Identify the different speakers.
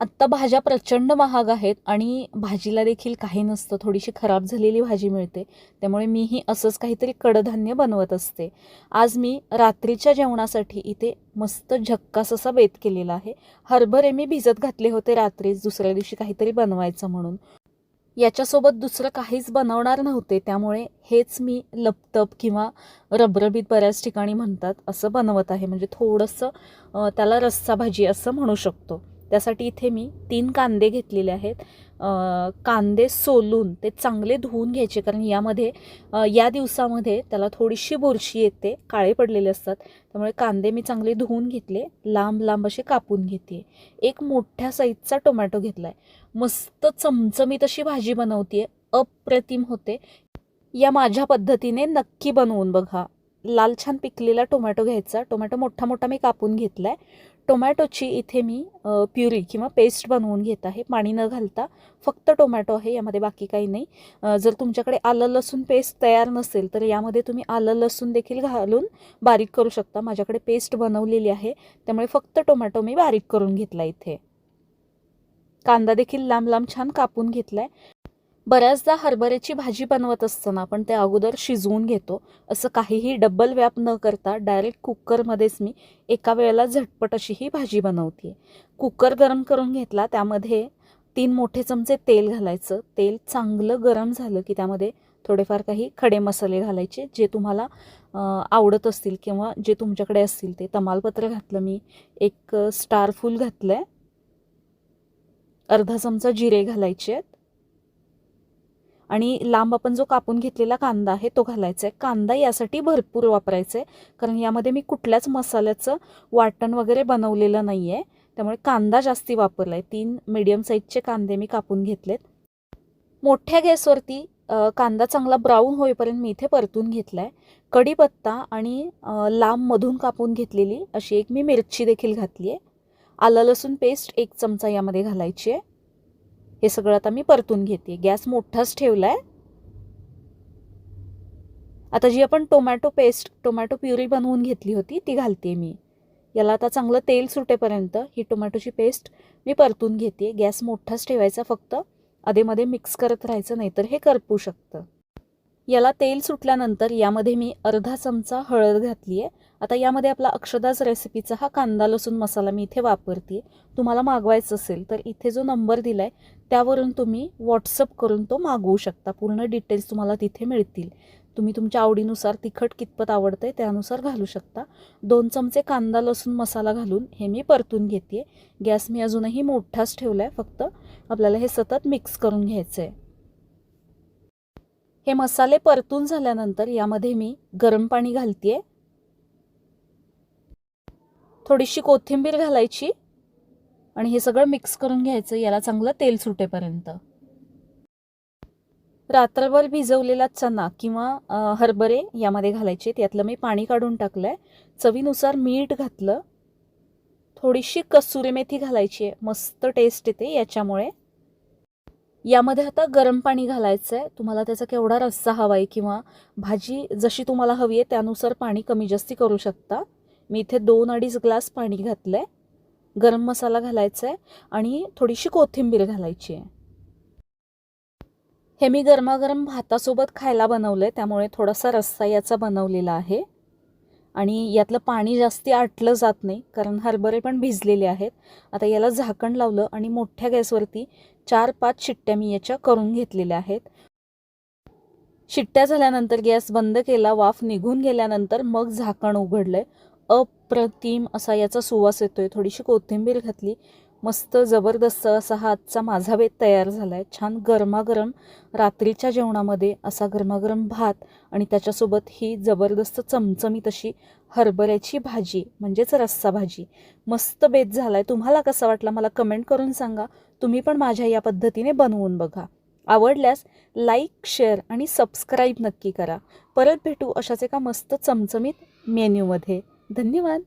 Speaker 1: आत्ता भाज्या प्रचंड महाग आहेत आणि भाजीला देखील काही नसतं. थोडीशी खराब झालेली भाजी मिळते. त्यामुळे मीही असंच काहीतरी कडधान्य बनवत असते. आज मी रात्रीच्या जेवणासाठी इथे मस्त झक्कास असा बेत केलेला आहे. हरभरे मी भिजत घातले होते रात्रीच दुसऱ्या दिवशी काहीतरी बनवायचं म्हणून. याच्यासोबत दुसरं काहीच बनवणार नव्हते. त्यामुळे हेच मी लपतप किंवा रबरबीत बऱ्याच ठिकाणी म्हणतात असं बनवत आहे. म्हणजे थोडंसं त्याला रस्सा भाजी असं म्हणू शकतो. त्यासाठी इथे मी तीन कांदे घेतलेले आहेत. कांदे सोलून ते चांगले धुवून घ्यायचे कारण यामध्ये या दिवसामध्ये त्याला थोडीशी बुरशी येते काळे पडलेले असतात. त्यामुळे कांदे मी चांगले धुवून घेतले लांब लांब असे कापून घेते. एक मोठ्या साईजचा टोमॅटो घेतला आहे मस्त चमचमीत अशी भाजी बनवते अप्रतिम होते. या माझ्या पद्धतीने नक्की बनवून बघा. लाल छान पिकलेला टोमॅटो घ्यायचा. टोमॅटो मोठा मोठा मी कापून घेतला आहे टोमॅटोची इथे मी प्युरी किंवा पेस्ट बनवून घेत आहे. पाणी न घालता फक्त टोमॅटो आहे यामध्ये बाकी काही नाही. जर तुमच्याकडे आलं लसूण पेस्ट तयार नसेल तर यामध्ये तुम्ही आलं लसूण देखील घालून बारीक करू शकता. माझ्याकडे पेस्ट बनवलेली आहे त्यामुळे फक्त टोमॅटो मी बारीक करून घेतला इथे. कांदा देखील लांब लांब छान कापून घेतलाय. बऱ्याचदा हरभऱ्याची भाजी बनवत असताना आपण ते अगोदर शिजवून घेतो. असं काहीही डबल व्याप न करता डायरेक्ट कुकरमध्येच मी एका वेळेला झटपट अशी ही भाजी बनवते कुकर गरम करून घेतला त्यामध्ये तीन मोठे चमचे तेल घालायचं. तेल चांगलं गरम झालं की त्यामध्ये थोडेफार काही खडे मसाले घालायचे जे तुम्हाला आवडत असतील किंवा जे तुमच्याकडे असतील ते. तमालपत्र घातलं मी एक स्टार फूल घातलं आहे अर्धा चमचा जिरे घालायचे आहेत. आणि लांब आपण जो कापून घेतलेला कांदा आहे तो घालायचा आहे. कांदा यासाठी भरपूर वापरायचा आहे. कारण यामध्ये मी कुठल्याच मसाल्याचं वाटण वगैरे बनवलेलं नाही आहे त्यामुळे कांदा जास्ती वापरला आहे तीन मीडियम साईजचे कांदे मी कापून घेतलेत. मोठ्या गॅसवरती कांदा चांगला ब्राऊन होईपर्यंत मी इथे परतून घेतला आहे कढीपत्ता आणि लांबमधून लांब मधून कापून घेतलेली अशी एक मी मिरची देखील घातली आहे आलं लसूण पेस्ट एक चमचा यामध्ये घालायची आहे. हे सगळं आता मी परतून घेते. गॅस मोठाच ठेवला आहे आता जी आपण टोमॅटो पेस्ट टोमॅटो प्युरी बनवून घेतली होती ती घालते मी. याला आता चांगलं तेल सुटेपर्यंत ही टोमॅटोची पेस्ट मी परतून घेते. गॅस मोठाच ठेवायचा फक्त. अधेमध्ये मिक्स करत राहायचं नाहीतर हे करपू शकतं. याला तेल सुटल्यानंतर यामध्ये मी अर्धा चमचा हळद घातली आहे आता यामध्ये आपला अक्षदाच रेसिपीचा हा कांदा लसूण मसाला मी इथे वापरते तुम्हाला मागवायचं असेल तर इथे जो नंबर दिला आहे त्यावरून तुम्ही व्हॉट्सअप करून तो मागवू शकता. पूर्ण डिटेल्स तुम्हाला तिथे मिळतील. तुम्ही तुमच्या आवडीनुसार तिखट कितपत आवडतं आहे त्यानुसार घालू शकता. दोन चमचे कांदा लसूण मसाला घालून हे मी परतून घेते गॅस मी अजूनही मोठाच ठेवला आहे फक्त आपल्याला हे सतत मिक्स करून घ्यायचं आहे हे मसाले परतून झाल्यानंतर यामध्ये मी गरम पाणी घालते थोडीशी कोथिंबीर घालायची आणि हे सगळं मिक्स करून घ्यायचं याला चांगलं तेल सुटेपर्यंत. रात्रभर भिजवलेला चना किंवा हरभरे यामध्ये घालायचे यातलं मी पाणी काढून टाकलं आहे चवीनुसार मीठ घातलं. थोडीशी कसुरी मेथी घालायची आहे मस्त टेस्ट येते याच्यामुळे. यामध्ये आता गरम पाणी घालायचं आहे तुम्हाला त्याचा केवढा रस्सा हवा आहे किंवा भाजी जशी तुम्हाला हवी आहे त्यानुसार पाणी कमी जास्ती करू शकता. मी इथे दोन अडीच ग्लास पाणी घातलं आहे गरम मसाला घालायचा आहे आणि थोडीशी कोथिंबीर घालायची आहे. हे मी गरमागरम भातासोबत खायला बनवलं आहे त्यामुळे थोडासा रस्सा याचा बनवलेला आहे. आणि यातलं पाणी जास्ती आटलं जात नाही कारण हरभरे पण भिजलेले आहेत. आता याला झाकण लावलं आणि मोठ्या गॅसवरती चार पाच शिट्ट्या मी याच्या करून घेतलेल्या आहेत. शिट्ट्या झाल्यानंतर गॅस बंद केला वाफ निघून गेल्यानंतर मग झाकण उघडलंय. अप्रतिम असा याचा सुवास येतोय. थोडीशी कोथिंबीर घातली मस्त जबरदस्त असा हा आजचा माझा बेत तयार झाला आहे छान गरमागरम रात्रीच्या जेवणामध्ये असा गरमागरम भात आणि त्याच्यासोबत ही जबरदस्त चमचमीत अशी हरभऱ्याची भाजी म्हणजेच रस्सा भाजी मस्त बेत झाला आहे तुम्हाला कसा वाटला मला कमेंट करून सांगा. तुम्ही पण माझ्या या पद्धतीने बनवून बघा. आवडल्यास लाईक शेअर आणि सबस्क्राईब नक्की करा. परत भेटू अशाच एका मस्त चमचमीत मेन्यूमध्ये धन्यवाद.